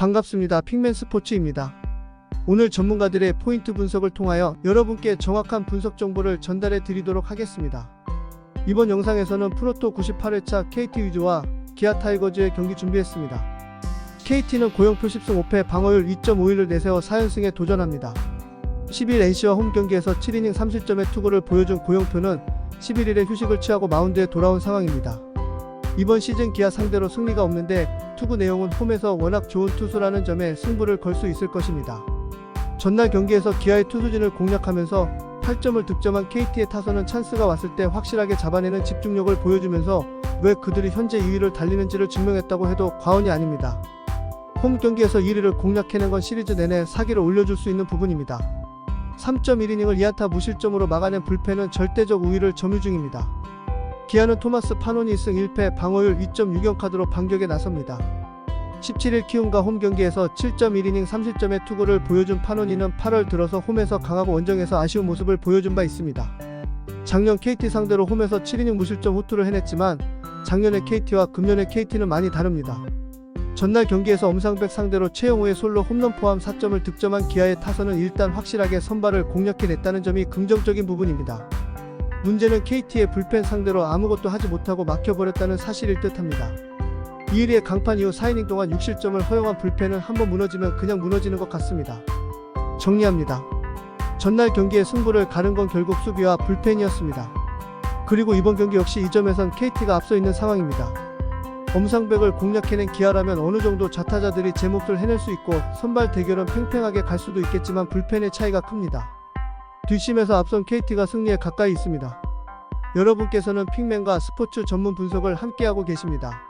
반갑습니다. 핑맨 스포츠입니다. 오늘 전문가들의 포인트 분석을 통하여 여러분께 정확한 분석 정보를 전달해 드리도록 하겠습니다. 이번 영상에서는 프로토 98회차 KT 위즈와 기아 타이거즈의 경기 준비했습니다. KT는 고영표 10승 5패 방어율 2.51을 내세워 4연승에 도전합니다. 10일 NC와 홈 경기에서 7이닝 3실점의 투구를 보여준 고영표는 11일에 휴식을 취하고 마운드에 돌아온 상황입니다. 이번 시즌 기아 상대로 승리가 없는데 투구 내용은 홈에서 워낙 좋은 투수라는 점에 승부를 걸 수 있을 것입니다. 전날 경기에서 기아의 투수진을 공략하면서 8점을 득점한 KT의 타선은 찬스가 왔을 때 확실하게 잡아내는 집중력을 보여주면서 왜 그들이 현재 2위를 달리는지를 증명했다고 해도 과언이 아닙니다. 홈 경기에서 1위를 공략해낸 건 시리즈 내내 사기를 올려줄 수 있는 부분입니다. 3.1이닝을 2안타 무실점으로 막아낸 불펜은 절대적 우위를 점유 중입니다. 기아는 토마스 파논이 2승 1패 방어율 2.60 카드로 반격에 나섭니다. 17일 키움과 홈 경기에서 7.1이닝 30점의 투구를 보여준 파논이는 8월 들어서 홈에서 강하고 원정에서 아쉬운 모습을 보여준 바 있습니다. 작년 KT 상대로 홈에서 7이닝 무실점 호투를 해냈지만 작년의 KT와 금년의 KT는 많이 다릅니다. 전날 경기에서 엄상백 상대로 최영호의 솔로 홈런 포함 4점을 득점한 기아의 타선은 일단 확실하게 선발을 공략해냈다는 점이 긍정적인 부분입니다. 문제는 KT의 불펜 상대로 아무것도 하지 못하고 막혀버렸다는 사실일 듯합니다. 이일의 강판 이후 4이닝 동안 6실점을 허용한 불펜은 한번 무너지면 그냥 무너지는 것 같습니다. 정리합니다. 전날 경기의 승부를 가른 건 결국 수비와 불펜이었습니다. 그리고 이번 경기 역시 이 점에선 KT가 앞서 있는 상황입니다. 엄상백을 공략해낸 기아라면 어느 정도 좌타자들이 제 몫을 해낼 수 있고 선발 대결은 팽팽하게 갈 수도 있겠지만 불펜의 차이가 큽니다. 뒷심에서 앞선 KT가 승리에 가까이 있습니다. 여러분께서는 핑맨과 스포츠 전문 분석을 함께하고 계십니다.